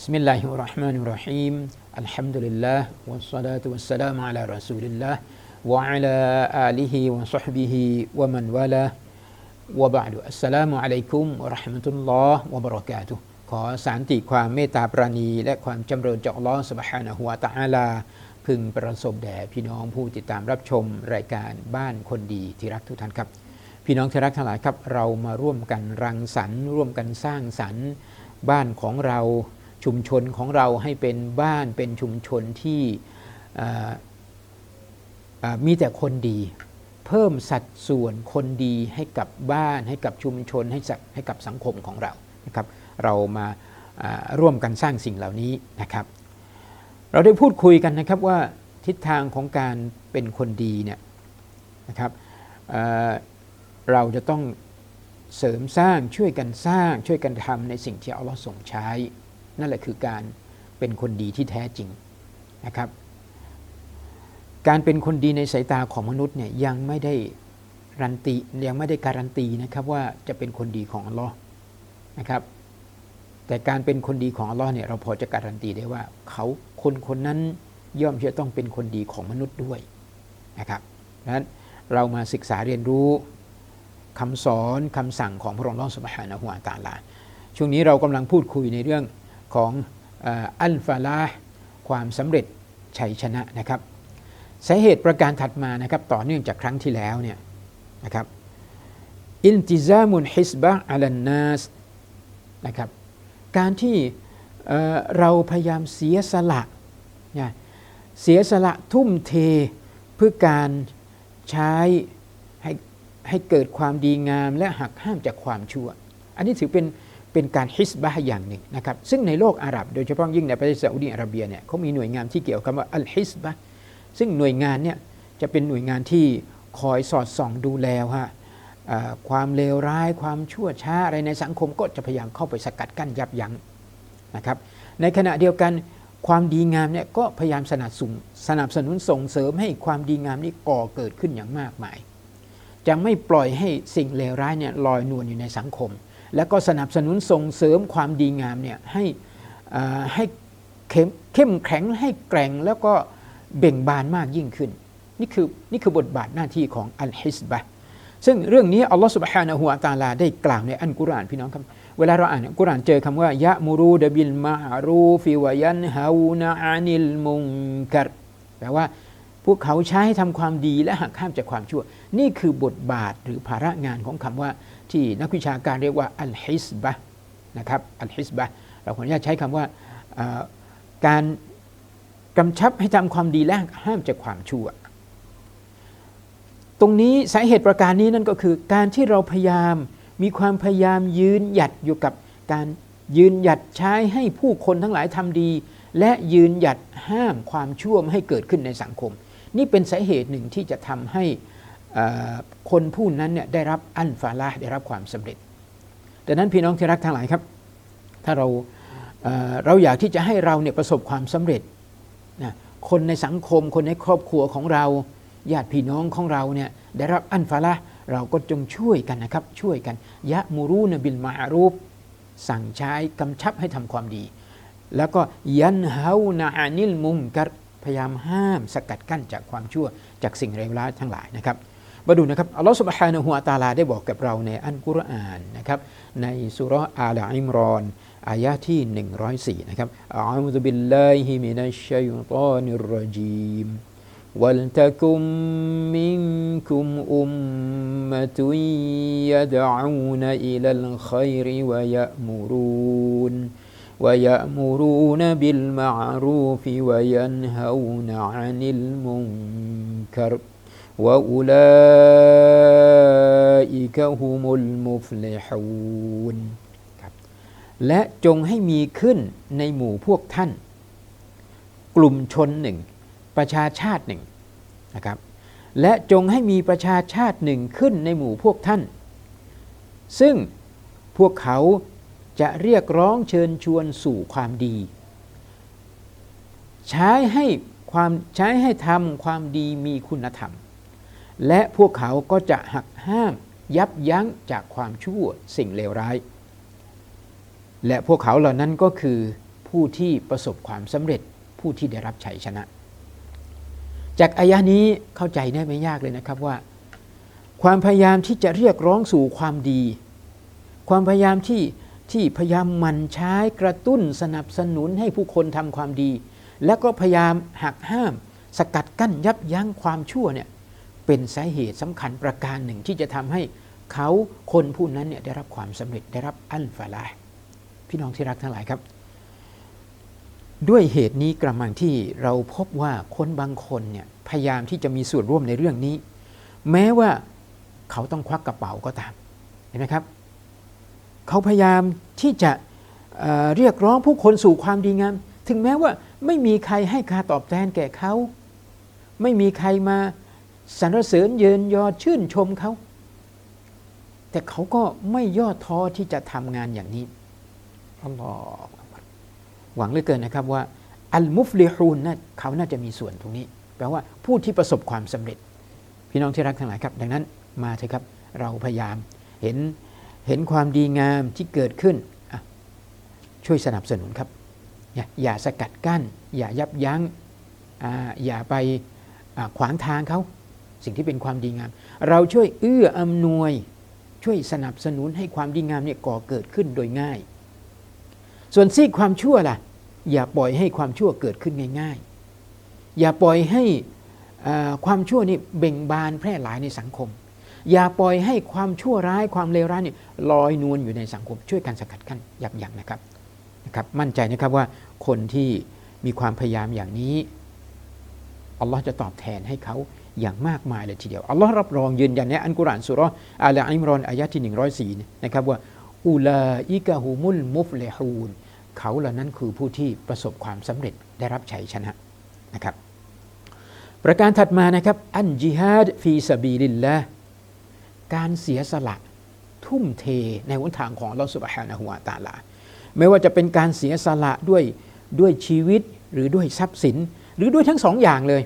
بسم الله الرحمن الرحيم الحمد لله والصلاة والسلام على رسول الله وعلى آله وصحبه ومن والاه وبعد السلام عليكم ورحمة الله وبركاته ขอสารติความเมตตาปราณี และความจำเริญจากอัลลอฮ์ سبحانه และ تعالى พึงประสบแด่พี่น้องผู้ติดตามรับชมรายการบ้านคนดีที่รักทุกท่านครับ พี่น้องที่รักทั้งหลายครับ เรามาร่วมกันรังสรรค์ร่วมกันสร้างสรรค์บ้านของเรา ชุมชนของเราให้เป็นบ้านเป็นชุมชนที่มีแต่คนดี เพิ่มสัดส่วนคนดีให้กับบ้านให้กับชุมชนให้สัให้กับสังคมของเรานะครับ เรามาร่วมกันสร้างสิ่งเหล่านี้นะครับ เราได้พูดคุยกันนะครับว่าทิศทางของการเป็นคนดีเนี่ยนะครับเเราจะต้องเสริมสร้างช่วยกันสร้างช่วยกันทำในสิ่งที่อัลลอฮ์ส่งใช้ นั่นแหละคือการเป็นคนดีที่แท้จริงนะครับ การเป็นคนดีในสายตาของมนุษย์เนี่ยยังไม่ได้รันตียังไม่ได้การันตีนะครับว่าจะเป็นคนดีของอัลลอฮ์นะครับ แต่การเป็นคนดีของอัลลอฮ์เนี่ยเราพอจะการันตีได้ว่าเขาคนคนนั้นย่อมจะต้องเป็นคนดีของมนุษย์ด้วยนะครับดังนั้นเรามาศึกษาเรียนรู้คำสอนคำสั่งของพระองค์ลอสุบฮานะฮุวาตาลา ช่วงนี้เรากำลังพูดคุยในเรื่อง ของอัลฟาลาความสำเร็จชัยชนะนะครับสาเหตุประการถัดมานะครับต่อเนื่องจากครั้งที่แล้วเนี่ยนะครับอินติซามุนฮิสบะอัลันนัสนะครับการที่เอ่อเราพยายามเสียสละนะเสียสละทุ่มเทเพื่อการใช้ให้ให้เกิดความดีงามและหักห้ามจากความชั่ว อันนี้ถือเป็น เป็นการฮิสบะอย่างหนึ่งนะครับซึ่งในโลกอาหรับโดยเฉพาะยิ่งในประเทศซาอุดีอาระเบียเนี่ยเขามีหน่วยงานที่เกี่ยวกับว่าอัลฮิสบะซึ่งหน่วยงานเนี่ยจะเป็นหน่วยงานที่คอยสอดส่องดูแลว่าเอ่อความเลวร้ายความชั่วช้าอะไรในสังคมก็จะพยายามเข้าไปสกัดกั้นยับยั้งนะครับในขณะเดียวกันความดีงามเนี่ยก็พยายามสนับสนุนสนับสนุนส่งเสริมให้ความดีงามนี้ก่อเกิดขึ้นอย่างมากมาย จะไม่ปล่อยให้สิ่งเลวร้ายเนี่ยลอยนวลอยู่ในสังคม แล้วก็สนับสนุนส่งเสริมความดีงามเนี่ยให้ให้เข้มเข้มแข็งให้แกร่งแล้วก็เบ่งบานมากยิ่งขึ้น นี่คือนี่คือบทบาทหน้าที่ของอัลฮิสบะซึ่งเรื่องนี้อัลลอฮฺสุบฮานะฮูวะตาลาได้กล่าวในอันกุรอานพี่น้องครับเวลาเราอ่านกุรอานเจอคำว่ายะมูรูดบิลมารูฟิวยันฮาวนะอานิลมุงกัรแปลว่า พวกเขาใช้ให้ทำความดีและหักห้ามจากความชั่ว นี่คือบทบาทหรือภาระงานของคำว่าที่นักวิชาการเรียกว่าอัลฮิสบะนะครับอัลฮิสบะเราขออนุญาตใช้คำว่าการกำชับให้ทำความดีและห้ามจากความชั่ว ตรงนี้สาเหตุประการนี้นั่นก็คือการที่เราพยายามมีความพยายามยืนหยัดอยู่กับการยืนหยัดใช้ให้ผู้คนทั้งหลายทำดี และยืนหยัดห้ามความชั่วไม่ให้เกิดขึ้นในสังคม นี่เป็นสาเหตุหนึ่งที่จะทำให้คนผู้นั้นเนี่ยได้รับอันฟาลาได้รับความสำเร็จดังนั้นพี่น้องที่รักทั้งหลายครับ ถ้าเราเราอยากที่จะให้เราเนี่ยประสบความสำเร็จนะคนในสังคมคนในครอบครัวของเราญาติพี่น้องของเราเนี่ยได้รับอันฟาละเราก็จงช่วยกันนะครับ ช่วยกัน ยะมูรูนบิลมาอรูป สั่งใช้กำชับให้ทำความดี แล้วก็ยันเฮานาอานิลมุงกัร พยายามห้ามสกัดกั้นจากความชั่วจากสิ่งเลวร้ายทั้งหลายนะครับมาดูนะครับอัลลอฮฺสุบฮานะฮูวะตะอาลาได้บอกกับเราในอันกุรอานนะครับในสุเราะห์อาลอิมรอน อายะที่ 104 นะครับอัลลอฮฺบิลลาฮิมินัชชัยฏอนิรรจีม ولتكن منكم أمة يدعون إلى الخير ويأمرون ويأمرون بالمعروف وينهون عن المنكر وأولئك هم المفلحون ครับและจงให้มีขึ้นในหมู่พวกท่าน กลุ่มชนหนึ่ง ประชาชาติหนึ่งนะครับ และจงให้มีประชาชาติหนึ่งขึ้นในหมู่พวกท่าน ซึ่งพวกเขา จะเรียกร้องเชิญชวนสู่ความดี ใช้ให้ความใช้ให้ทำความดีมีคุณธรรม และพวกเขาก็จะหักห้ามยับยั้งจากความชั่วสิ่งเลวร้าย และพวกเขาเหล่านั้นก็คือผู้ที่ประสบความสำเร็จผู้ที่ได้รับชัยชนะ จากอายะนี้เข้าใจได้ไม่ยากเลยนะครับว่า ความพยายามที่จะเรียกร้องสู่ความดี ความพยายามที่ ที่พยายามหมันใช้กระตุ้นสนับสนุนให้ผู้คนทำความดี แล้วก็พยายามหักห้าม สกัดกั้นยับยั้งความชั่วเนี่ยเป็นสาเหตุสำคัญประการหนึ่งที่จะทำให้เขาคนผู้นั้นเนี่ยได้รับความสำเร็จได้รับอัลฟาลาพี่น้องที่รักทั้งหลายครับ ด้วยเหตุนี้กระมังที่เราพบว่าคนบางคนเนี่ยพยายามที่จะมีส่วนร่วมในเรื่องนี้ แม้ว่าเขาต้องควักกระเป๋าก็ตามเห็นไหมครับ เขาพยายามที่จะเเรียกร้องผู้คนสู่ความดีงาม ถึงแม้ว่าไม่มีใครให้คาตอบแทนแก่เขา ไม่มีใครมาสรรเสริญเยินยอชื่นชมเขา แต่เขาก็ไม่ย่อท้อที่จะทำงานอย่างนี้อัลลอฮฺหวังเหลือเกินนะครับว่าอัลมุฟลิฮูนนะเขาน่าจะมีส่วนตรงนี้ แปลว่าผู้ที่ประสบความสำเร็จ พี่น้องที่รักทั้งหลายครับ ดังนั้นมาเถอะครับ เราพยายามเห็น เห็นความดีงามที่เกิดขึ้น ช่วยสนับสนุนครับ อย่าสกัดกั้น อย่ายับยั้งอย่าไปขวางทางเขา สิ่งที่เป็นความดีงาม เราช่วยเอื้ออำนวย ช่วยสนับสนุนให้ความดีงามเนี่ยก่อเกิดขึ้นโดยง่าย ส่วนซีกความชั่วล่ะ อย่าปล่อยให้ความชั่วเกิดขึ้นง่าย ๆ อย่าปล่อยให้ความชั่วนี่เบ่งบานแพร่หลายในสังคม อย่าปล่อยให้ความชั่วร้ายความเลวร้ายเนี่ยลอยนวลอยู่ในสังคมช่วยกันสกัดกั้นยับยั้งนะครับนะครับ มั่นใจนะครับว่าคนที่มีความพยายามอย่างนี้อัลลอฮ์จะตอบแทนให้เขาอย่างมากมายเลยทีเดียวอัลลอฮ์รับรองยืนยันในอันกุรอานสุราะห์อาลอิมรอนอายะที่ 104นะครับว่าอุลาอิกะฮุมุลมุฟเลฮูนเขาเหล่านั้นคือผู้ที่ประสบความสำเร็จได้รับชัยชนะนะครับ ประการถัดมานะครับ อันจิฮาดฟีสบีลิลละ การเสียสละทุ่มเทในหนทางของเราสุบฮานะฮุวาตาลา ไม่ว่าจะเป็นการเสียสละด้วยด้วยชีวิตหรือด้วยทรัพย์สิน หรือด้วยทั้งสองอย่างเลย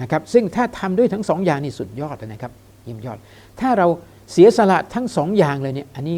นะครับซึ่งถ้าทำด้วยทั้งสองอย่างนี่สุดยอดนะครับเยี่ยมยอด ถ้าเราเสียสละทั้งสองอย่างเลยเนี่ยอันนี้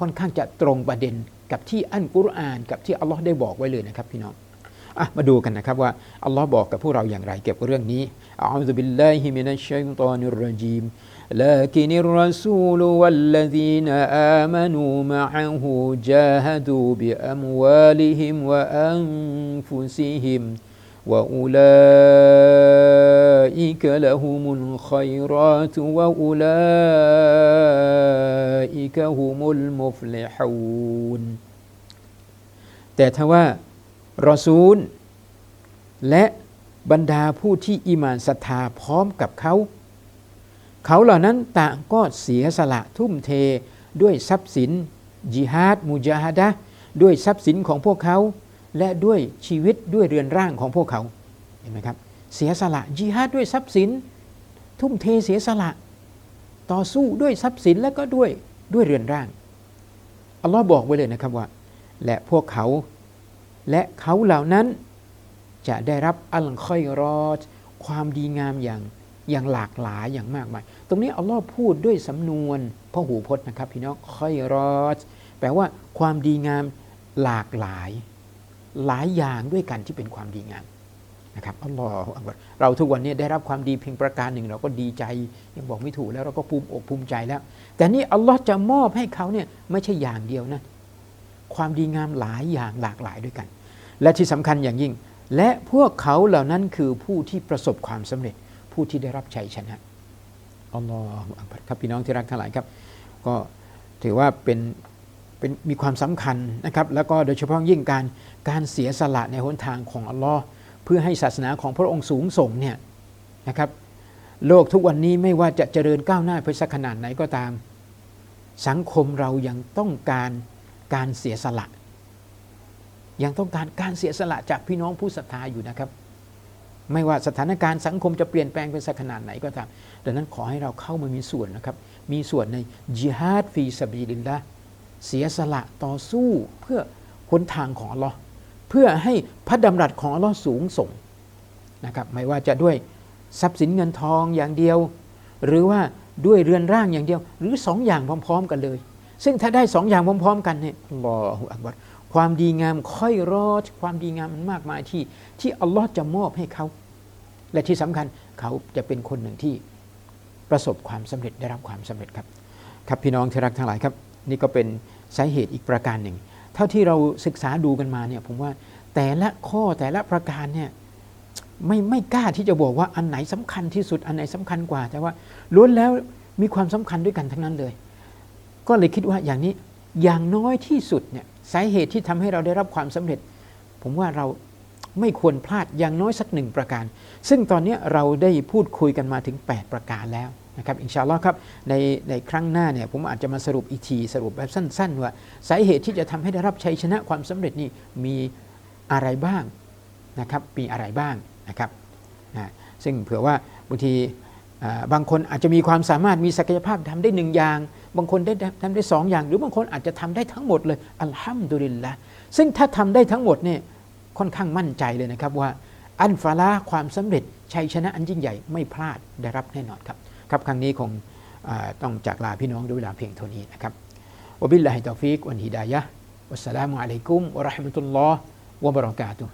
ค่อนข้างจะตรงประเด็นกับที่อันกุรอาน กับที่อัลลอฮ์ได้บอกไว้เลยนะครับพี่น้องอะมาดูกันนะครับว่าอัลลอฮ์บอกกับพวกเราอย่างไรเกี่ยวกับเรื่องนี้อัลลอฮฺบิลลาฮิมินัชชัยฏอนิรรจีม لكن الرسول والذين آمنوا معه جاهدوا بأموالهم وأنفسهم وأولئك لهم الخيرات وأولئك هم المفلحون แต่ถ้าว่ารอซูล และบรรดาผู้ที่อิมานศรัทธาพร้อมกับเขา เขาเหล่านั้นต่างก็เสียสละทุ่มเทด้วยทรัพย์สินจิฮาดมุจาฮดะด้วยทรัพย์สินของพวกเขา และด้วยชีวิตด้วยเรือนร่างของพวกเขาเห็นไหมครับเสียสละจิฮาดด้วยทรัพย์สิน ทุ่มเทเสียสละ ต่อสู้ด้วยทรัพย์สินและก็ด้วยด้วยเรือนร่างอัลลอฮ์บอกไว้เลยนะครับว่า และพวกเขา และเขาเหล่านั้นจะได้รับอัลคอยรอดความดีงามอย่าง อย่างหลากหลายอย่างมากมาย ตรงนี้อัลลอฮ์พูดด้วยสำนวนพหูพจน์นะครับ พี่น้องคอยรอดแปลว่าความดีงามหลากหลาย หลายอย่างด้วยกันที่เป็นความดีงามนะครับอัลลอฮ์อักบัรเราทุกวันนี้ได้รับความดีเพียงประการหนึ่ง เราก็ดีใจยังบอกไม่ถูกแล้วเราก็ภูมิอกภูมิใจแล้ว แต่นี่อัลลอฮ์จะมอบให้เขาเนี่ยไม่ใช่อย่างเดียวนะความดีงามหลายอย่างหลากหลายด้วยกัน และที่สำคัญอย่างยิ่ง และพวกเขาเหล่านั้นคือผู้ที่ประสบความสำเร็จ ผู้ที่ได้รับชัยชนะอัลลอฮฺครับพี่น้องที่รักทั้งหลายครับ ก็ถือว่าเป็นเป็นมีความสำคัญนะครับ แล้วก็โดยเฉพาะยิ่งการการเสียสละในหนทางของอัลลอฮ์เพื่อให้ศาสนาของพระองค์สูงส่งเนี่ยนะครับ โลกทุกวันนี้ไม่ว่าจะเจริญก้าวหน้าไปสักขนาดไหนก็ตาม สังคมเรายังต้องการการเสียสละ ยังต้องการการเสียสละจากพี่น้องผู้ศรัทธาอยู่นะครับ ไม่ว่าสถานการณ์สังคมจะเปลี่ยนแปลงไปสักขนาดไหนก็ตาม ดังนั้นขอให้เราเข้ามามีส่วนนะครับ มีส่วนในจิฮาดฟีสบีลินละเสียสละต่อสู้เพื่อหนทางของอัลลอฮ์เพื่อให้พระดำรัสของอัลลอฮ์สูงส่งนะครับไม่ว่าจะด้วยทรัพย์สินเงินทองอย่างเดียว หรือว่าด้วยเรือนร่างอย่างเดียว หรือสองอย่างพร้อม ๆ กันเลย ซึ่งถ้าได้สองอย่างพร้อม ๆ กันเนี่ยอัลอฮฺอักบัรความดีงามค่อยรอด ความดีงามมันมากมายที่ที่อัลลอฮ์จะมอบให้เขา และที่สำคัญเขาจะเป็นคนหนึ่งที่ประสบความสำเร็จได้รับความสำเร็จครับ ครับพี่น้องที่รักทั้งหลายครับ นี่ก็เป็นสาเหตุอีกประการหนึ่ง เท่าที่เราศึกษาดูกันมาเนี่ยผมว่าแต่ละข้อแต่ละประการเนี่ยไม่ไม่กล้าที่จะบอกว่าอันไหนสำคัญที่สุดอันไหนสำคัญกว่า แต่ว่าล้วนแล้วมีความสำคัญด้วยกันทั้งนั้นเลย ก็เลยคิดว่าอย่างนี้อย่างน้อยที่สุดเนี่ยสาเหตุที่ทำให้เราได้รับความสำเร็จ ผมว่าเรา ไม่ควรพลาดอย่างน้อยสักหนึ่งประการ ซึ่งตอนนี้เราได้พูดคุยกันมาถึง 8 ประการแล้วนะครับอินชาอัลลอฮ์ครับในในครั้งหน้าเนี่ยผมอาจจะมาสรุปอีกทีสรุปแบบสั้น ๆ ว่าสาเหตุที่จะทำให้ได้รับชัยชนะความสำเร็จนี่มีอะไรบ้างนะครับมีอะไรบ้างนะครับนะซึ่งเผื่อว่าบางทีบางคนอาจจะมีความสามารถมีศักยภาพทำได้หนึ่งอย่าง บางคนได้ทำได้สองอย่าง หรือบางคนอาจจะทำได้ทั้งหมดเลยอัลฮัมดุลิลละซึ่งถ้าทำได้ทั้งหมดเนี่ย ค่อนข้างมั่นใจเลยนะครับว่าอันฟาลาความสำเร็จชัยชนะอันยิ่งใหญ่ไม่พลาดได้รับแน่นอนครับครับครั้งนี้คงต้องจากลาพี่น้องด้วยเวลาเพียงเท่านี้นะครับวบิลลาฮิตอฟิกวันฮิดายะอัสสลามุอะลัยกุมวะราะห์มะตุลลอฮ์วะบะเราะกาตุฮ์